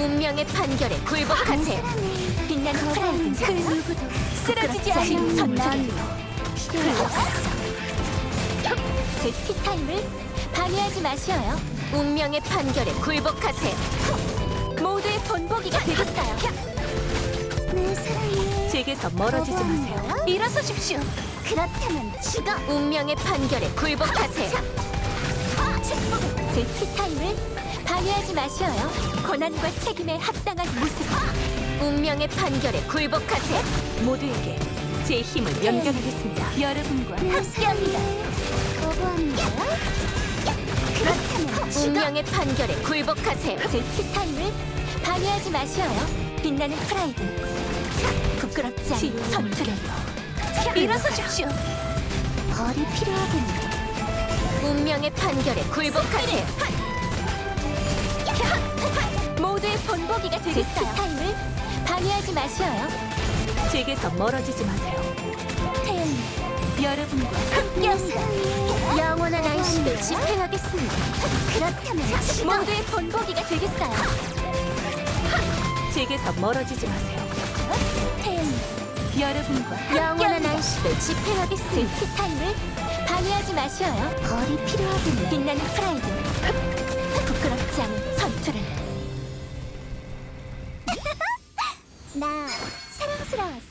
운명의 판결에 굴복하세요. 빛나는 프라이드 그 누구도 쓰러지지 않는 없어. 제 티타임을 방해하지 마셔요. 운명의 판결에 굴복하세요. 모두의 본보기가 되겠어요. 내 사랑에 제게서 멀어지지 마세요. 일어서십시오. 그렇다면 죽어. 운명의 판결에 굴복하세요. 제 티타임 을 방해하지 마셔요. 고난과 책임에 합당한 모습. 운명의 판결에 굴복하세요. 모두에게 제 힘을 연결하겠습니다. 여러분과 함께합니다. 거부합니다. 그렇다면. 운명의 판결에 굴복하세요. 제 티타임을 방해하지 마셔요. 빛나는 프라이드. 부끄럽지 않은 전투를 일어서십시오. 벌이 필요하군요. 운명의 판결에 굴복하세요. 모두의 본보기가 되겠어요. 제 티타임을 방해하지 마셔요. 제게서 멀어지지 마세요. 태연, 여러분과 내 함께합니다. 영원한 안식을 집행하겠습니다. 그렇다면. 모두의 본보기가 되겠어요. 제게서 멀어지지 마세요. 태연, 여러분과 영원한 안식을 집행하겠습니다. 티타임을 방해하지 마셔요. 벌이 필요하군요. 빛나는 ラーサラスラー